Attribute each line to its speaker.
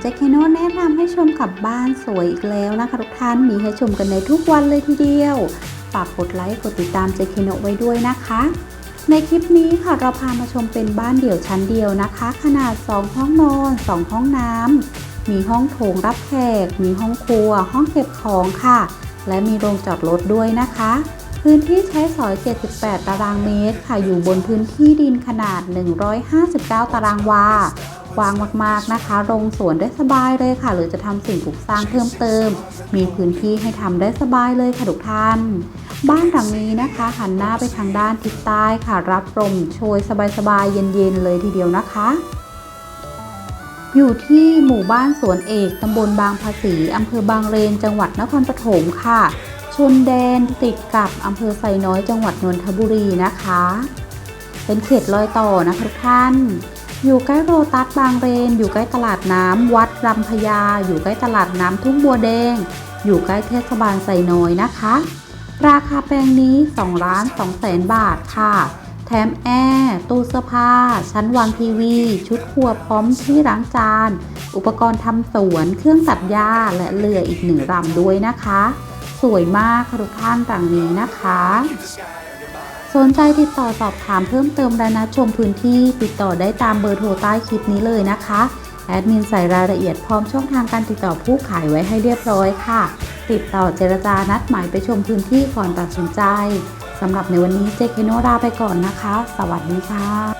Speaker 1: เจคเคโนแนะนำให้ชมกับบ้านสวยอีกแล้วนะคะทุกท่านมีให้ชมกันในทุกวันเลยทีเดียว ฝากกดไลค์กดติดตามเจคโนไว้ด้วยนะคะ ในคลิปนี้ค่ะเราพามาชมเป็นบ้านเดี่ยวชั้นเดียวนะคะ ขนาด 2 ห้องนอน 2 ห้องน้ำมีห้องโถงรับแขก มีห้องครัว ห้องเก็บของค่ะ และมีโรงจอดรถด้วยนะคะพื้นที่ใช้สอย 78 ตารางเมตร ค่ะ อยู่บนพื้นที่ดินขนาด 159 ตารางวา กว้างมากๆนะคะโรงสวนได้สบายเลยค่ะ หรือจะทำสิ่งปลูกสร้างเพิ่มเติม มีพื้นที่ให้ทำได้สบายเลยค่ะทุกท่าน บ้านหลังนี้นะคะหันหน้าไปทางด้านทิศใต้ค่ะ รับลมโชยสบายๆเย็นๆเลยทีเดียวนะคะอยู่ที่หมู่บ้านสวนเอก ตำบลบางภาษีอำเภอบางเลน จังหวัดนครปฐมค่ะ ชนแดนติดกับอำเภอไซน้อย จังหวัดนนทบุรีนะคะ เป็นเขตรอยต่อนะคะทุกท่าน อยู่ใกล้โรตัสบางเรน อยู่ใกล้ตลาดน้ำวัดลำพญาอยู่ใกล้ตลาดน้ำทุ่งบัวแดง อยู่ใกล้เทศบาลไซน้อยนะคะ ราคาแปลงนี้2ล้าน2แสนบาทค่ะ แถมแอร์ตู้เสื้อผ้า ชั้นวางทีวี ชุดครัวพร้อมที่ล้างจาน อุปกรณ์ทำสวนเครื่องตัดหญ้าและเรืออีกหนึ่งลำด้วยนะคะ สวยมากค่ะทุกท่านต่างนี้นะคะ สนใจติดต่อสอบถามเพิ่มเติมและนัดชมพื้นที่ติดต่อได้ตามเบอร์โทรใต้คลิปนี้เลยนะคะ แอดมินใส่รายละเอียดพร้อมช่องทางการติดต่อผู้ขายไว้ให้เรียบร้อยค่ะ ติดต่อเจรจานัดหมายไปชมพื้นที่ก่อนตัดสินใจสำหรับในวันนี้เจเคโนราไปก่อนนะคะ สวัสดีค่ะ